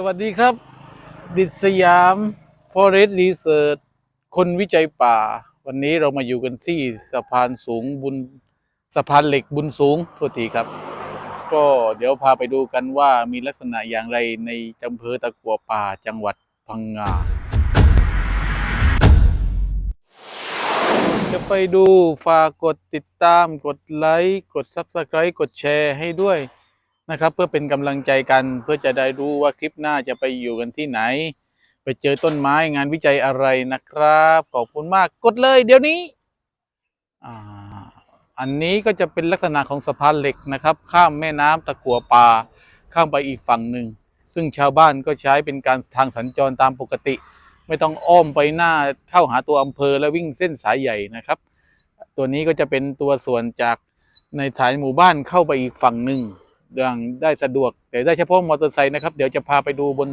สวัสดีครับ ดิษยาม Forest Research คนวิจัยป่า วันนี้เรามาอยู่กันที่สะพานสูงบุญสะพานเหล็กบุญสูงโทษทีครับ ก็เดี๋ยวพาไปดูกันว่ามีลักษณะอย่างไรในอำเภอตะกัวป่าจังหวัดพังงา จะไปดูฝากกดติดตามกดไลค์ กด Subscribe กดแชร์ให้ด้วย นะครับ เพื่อเป็นกำลังใจกันเพื่อจะได้รู้ว่าคลิปหน้าจะไปอยู่กันที่ไหน ไปเจอต้นไม้งานวิจัยอะไรนะครับ ขอบคุณมากกดเลยเดี๋ยวนี้อ่าอันนี้ก็จะเป็นลักษณะของสะพานเหล็กนะครับ ข้ามแม่น้ำตะกัวป่าข้ามไปอีกฝั่งหนึ่ง ซึ่งชาวบ้านก็ใช้เป็นการทางสัญจรตามปกติ ไม่ต้องอ้อมไปหน้าเข้าหาตัวอำเภอแล้ววิ่งเส้นสายใหญ่นะครับ ตัวนี้ก็จะเป็นตัวส่วนจากในสายหมู่บ้านเข้าไปอีกฝั่งหนึ่ง อย่างได้สะดวก แต่ได้เฉพาะมอเตอร์ไซค์นะครับ เดี๋ยวจะพาไปดูบน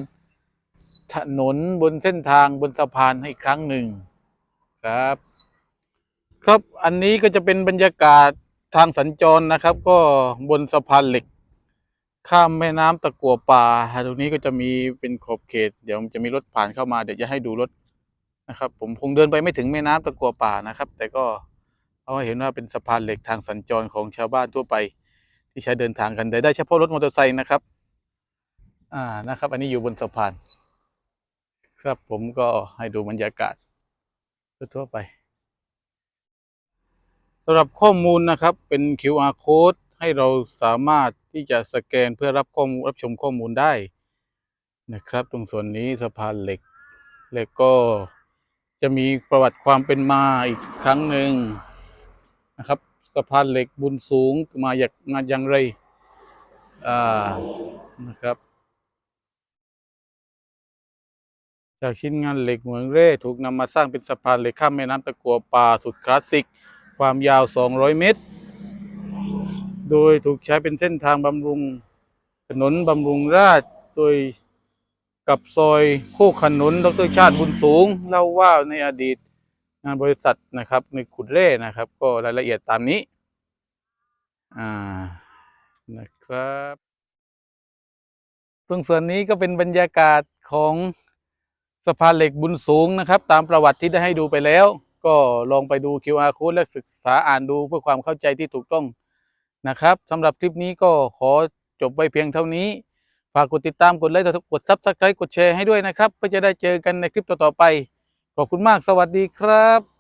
ถนนบนเส้นทางบนสะพานให้ครั้งหนึ่งครับ ครับอันนี้ก็จะเป็นบรรยากาศทางสัญจรนะครับ ก็บนสะพานเหล็ก ข้ามแม่น้ำตะกัวป่าตรงนี้ก็จะมีเป็นขอบเขต เดี๋ยวจะมีรถผ่านเข้ามาเดี๋ยวจะให้ดูรถนะครับ ผมคงเดินไปไม่ถึงแม่น้ำตะกัวป่านะครับ แต่ก็เอาเห็นว่าเป็นสะพานเหล็กทางสัญจรของชาวบ้านทั่วไป ที่ใช้เดินทางกันแต่ได้เฉพาะรถมอเตอร์ไซค์นะครับ อ่านะครับ อันนี้อยู่บนสะพาน ครับผมก็ให้ดูบรรยากาศทั่วไปสำหรับข้อมูลนะครับเป็น QR code ให้เราสามารถที่จะสแกนเพื่อรับข้อมูลรับชมข้อมูลได้นะครับ ตรงส่วนนี้สะพานเหล็ก แล้วก็จะมีประวัติความเป็นมาอีกครั้งหนึ่งนะครับ สะพานเหล็กบุญสูงมาอย่างมาอย่างไรอ่านะครับ จากชิ้นงานเหล็กเหมืองเร่ถูกนำมาสร้างเป็นสะพานเหล็กข้ามแม่น้ำตะกัวป่าสุดคลาสสิก ความยาว 200 เมตร โดยถูกใช้เป็นเส้นทางบำรุงถนนบำรุงราษฎร์โดยกับซอยโคกขนุน ดรชาติบุญสูง เล่าว่าในอดีต งานบริษัทนะครับในขุดเร่นะครับ ก็รายละเอียดตามนี้ อ่านะครับตรงส่วนนี้ก็เป็นบรรยากาศของสะพานเหล็กบุญสูงนะครับ ตามประวัติที่ได้ให้ดูไปแล้ว ก็ลองไปดู QR code และศึกษาอ่านดูเพื่อความเข้าใจที่ถูกต้องนะครับสำหรับคลิปนี้ก็ขอจบไว้เพียงเท่านี้ฝากกดติดตามกดไลค์กดซับสไครต์กดแชร์ให้ด้วยนะครับ เพื่อจะได้เจอกันในคลิปต่อๆไป ขอบคุณมากสวัสดีครับ